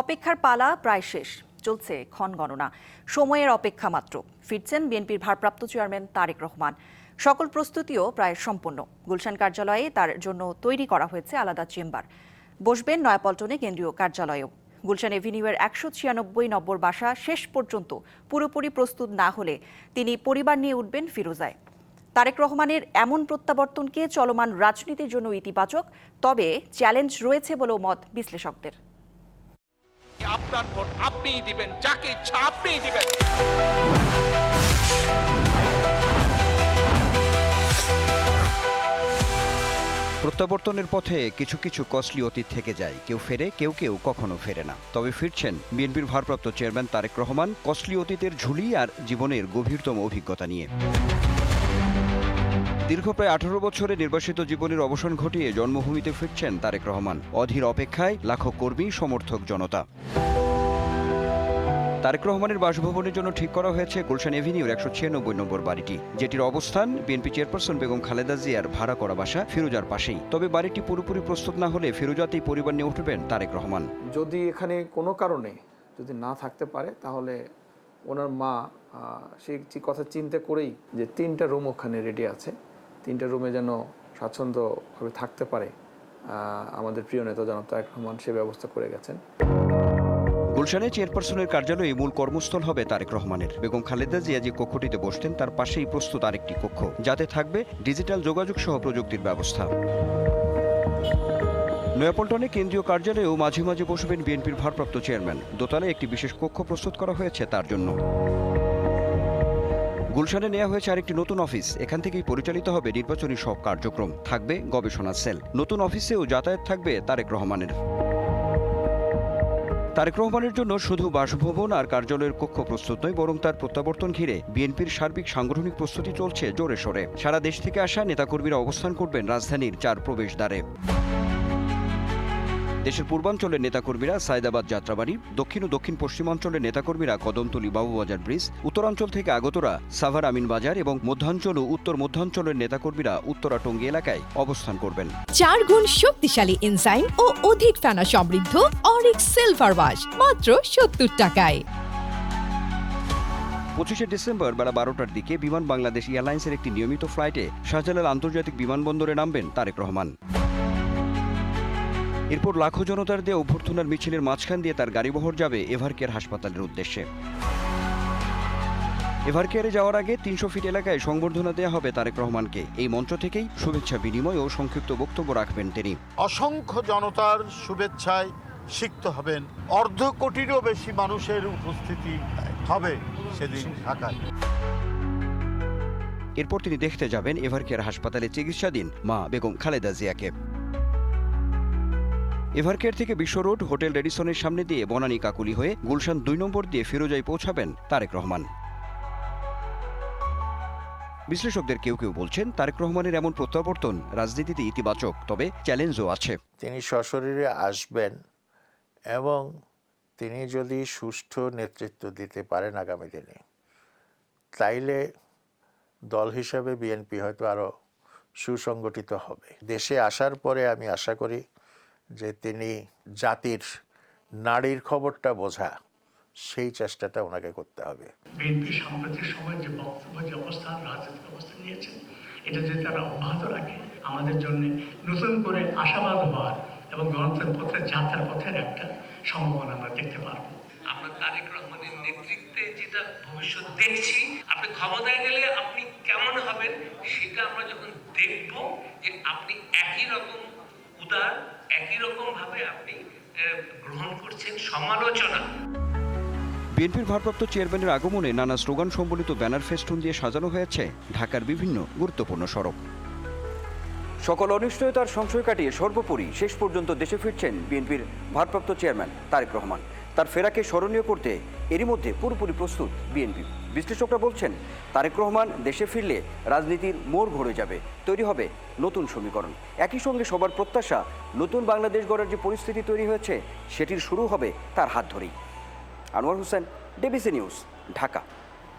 অপেক্ষার পালা প্রায় শেষ। চলছে ক্ষণ গণনা। সময়ের অপেক্ষা মাত্র। ফিরছেন বিএনপির ভারপ্রাপ্ত চেয়ারম্যান তারেক রহমান। সকল প্রস্তুতিও প্রায় সম্পন্ন গুলশান কার্যালয়ে তার জন্য তৈরি করা হয়েছে আলাদা চেম্বার। বসবেন নয়াপল্টনে কেন্দ্রীয় কার্যালয়েও। গুলশান এভিনিউয়ের একশো ছিয়ানব্বই নম্বর বাসা শেষ পর্যন্ত পুরোপুরি প্রস্তুত না হলে তিনি পরিবার নিয়ে উঠবেন ফিরোজায়। তারেক রহমানের এমন প্রত্যাবর্তনকে চলমান রাজনীতির জন্য ইতিবাচক, তবে চ্যালেঞ্জ রয়েছে বলেও মত বিশ্লেষকদের। আপনিই দিবেন, যাকে ইচ্ছা আপনিই দিবেন। প্রত্যাবর্তনের পথে কিছু কিছু কস্টলি অতীত থেকে যায়। কেউ ফেরে, কেউ কেউ কখনো ফেরে না। তবে ফিরছেন বিএনপির ভারপ্রাপ্ত চেয়ারম্যান তারেক রহমান কস্টলি অতীতের ঝুলি আর জীবনের গভীরতম অভিজ্ঞতা নিয়ে। দীর্ঘ প্রায় আঠারো বছরে নির্বাসিত জীবনের অবসান ঘটিয়ে জন্মভূমিতে ফিরছেন তারেক রহমান। অধীর অপেক্ষায় লাখো কর্মী, সমর্থক, জনতা। তারেক রহমানের বাসভবনের জন্য ঠিক করা হয়েছে গুলশান এভিনিউর একশো ছিয়ানব্বই নম্বর বাড়িটি, যেটির অবস্থান বিএনপি চেয়ারপারসন বেগম খালেদা জিয়ার ভাড়া করা বাসা ফিরোজার পাশেই। তবে বাড়িটি পুরোপুরি প্রস্তুত না হলে ফিরোজাতেই পরিবার নিয়ে উঠবেন তারেক রহমান। যদি এখানে কোনো কারণে যদি না থাকতে পারে, তাহলে ওনার মা সেই কথা চিন্তা করেই যে তিনটা রুম ওখানে রেডি আছে। তিনটা রুমে যেন স্বাচ্ছন্দ্যভাবে থাকতে পারে আমাদের প্রিয় নেতা জনাব তারেক রহমান সে ব্যবস্থা করে গেছেন। গুলশানে চেয়ারপারসনের কার্যালয়ে মূল কর্মস্থল হবে তারেক রহমানের। বেগম খালেদা জিয়া যে কক্ষটিতে বসতেন, তার পাশেই প্রস্তুত আরেকটি কক্ষ। যাতে থাকবে ডিজিটাল যোগাযোগ সহ প্রযুক্তির ব্যবস্থা। নয়াপল্টনে কেন্দ্রীয় কার্যালয়েও মাঝে মাঝে বসবেন বিএনপির ভারপ্রাপ্ত চেয়ারম্যান। দোতলায় একটি বিশেষ কক্ষ প্রস্তুত করা হয়েছে তার জন্য। গুলশানে নেওয়া হয়েছে আরেকটি নতুন অফিস। এখান থেকেই পরিচালিত হবে নির্বাচনী সব কার্যক্রম। থাকবে গবেষণা সেল। নতুন অফিসেও যাতায়াত থাকবে তারেক রহমানের। তারেক রহমানের জন্য শুধু বাসভবন আর কার্যালয়ের কক্ষ প্রস্তুত নয়, বরং তার প্রত্যাবর্তন ঘিরে বিএনপির সার্বিক সাংগঠনিক প্রস্তুতি চলছে জোরে সোরে। সারা দেশ থেকে আসা নেতাকর্মীরা অবস্থান করবেন রাজধানীর চার প্রবেশদ্বারে। দেশের পূর্বাঞ্চলের নেতাকর্মীরা সায়দাবাদ যাত্রাবাড়ি দক্ষিণ ও দক্ষিণ পশ্চিমাঞ্চলের নেতাকর্মীরা কদমতলী বাবুবাজার ব্রিজ উত্তরাঞ্চল থেকে আগতরা সাভার আমিন বাজার এবং মধ্যাঞ্চল ও উত্তর মধ্যাঞ্চলের নেতাকর্মীরা উত্তরা টঙ্গী এলাকায় অবস্থান করবেন। চার গুণ শক্তিশালী এনজাইম ও অধিক ফেনা সমৃদ্ধ অরিক সিলভার ওয়াশ মাত্র সত্তর টাকায়। পঁচিশে ডিসেম্বর বেলা বারোটার দিকে বিমান বাংলাদেশ এয়ারলাইন্সের একটি নিয়মিত ফ্লাইটে শাহজালাল আন্তর্জাতিক বিমানবন্দরে নামবেন তারেক রহমান। এরপর লাখো জনতার দিয়ে অভ্যর্থনার মিছিলের মাঝখান দিয়ে তার গাড়িবহর যাবে এভারকেয়ার হাসপাতালের উদ্দেশ্যে। এভারকেয়ারে যাওয়ার আগে তিনশো ফিট এলাকায় সংবর্ধনা দেওয়া হবে তারেক রহমানকে। এই মঞ্চ থেকেই শুভেচ্ছা বিনিময় ও সংক্ষিপ্ত বক্তব্য রাখবেন তিনি। অসংখ্য জনতার শুভেচ্ছায় সিক্ত হবেন। অর্ধ কোটিরও বেশি মানুষের উপস্থিতি হবে সেদিন ঢাকায়। এরপর তিনি দেখতে যাবেন এভারকেয়ার হাসপাতালে চিকিৎসাধীন মা বেগম খালেদা জিয়াকে। এভারকেয়ার থেকে বিশ্ব রোড, হোটেল রেডিসনের সামনে দিয়ে বনানী কাকুলি হয়ে গুলশান দুই নম্বর দিয়ে ফিরোজায় পৌঁছাবেন তারেক রহমান। বিশ্লেষকদের কেউ কেউ বলছেন, তারেক রহমানের এমন প্রত্যাবর্তন রাজনীতিতে ইতিবাচক, তবে চ্যালেঞ্জও আছে। তিনি সশরীরে আসবেন এবং তিনি যদি সুষ্ঠু নেতৃত্ব দিতে পারেন আগামী দিনে, তাইলে দল হিসাবে বিএনপি হয়তো আরও সুসংগঠিত হবে। দেশে আসার পরে আমি আশা করি যে তিনি জাতির নারীর খবরটা বোঝা সেই চেষ্টাটা ওনাকে করতে হবে। বিএনপি সাম্প্রতিক সময় যে বক্তব্য যে অবস্থান রাজনৈতিক অবস্থান নিয়েছেন এটা যদি তারা অব্যাহত রাখে আমাদের জন্য নতুন করে আশাবাদ হওয়ার এবং গণতন্ত্রের পথে যাত্রার পথের একটা সম্ভাবনা আমরা দেখতে পারব। আমরা তারেক রহমানের নেতৃত্বে যেটা ভবিষ্যৎ দেখছি আপনি ক্ষমতায় গেলে আপনি কেমন হবেন সেটা আমরা যখন দেখব যে আপনি একই রকম উদার একই রকম ভাবে আপনি গ্রহণ করছেন সমালোচনা। বিএনপির ভারপ্রাপ্ত চেয়ারম্যানের আগমনে নানা স্লোগান সম্বলিত ব্যানার ফেস্টুন দিয়ে সাজানো হয়েছে ঢাকার বিভিন্ন গুরুত্বপূর্ণ সড়ক। সকল অনিশ্চয়তার সংশয় কাটিয়ে সর্বোপরি শেষ পর্যন্ত দেশে ফিরছেন বিএনপির ভারপ্রাপ্ত চেয়ারম্যান তারেক রহমান। তার ফেরাকে স্মরণীয় করতে এরই মধ্যে পুরোপুরি প্রস্তুত বিএনপি। বিশ্লেষকরা বলছেন, তারেক রহমান দেশে ফিরলে রাজনীতির মোড় ঘুরে যাবে, তৈরি হবে নতুন সমীকরণ। একই সঙ্গে সবার প্রত্যাশা, নতুন বাংলাদেশ গড়ার যে পরিস্থিতি তৈরি হয়েছে, সেটির শুরু হবে তার হাত ধরেই। Anwar Hossain, DBC news, Dhaka.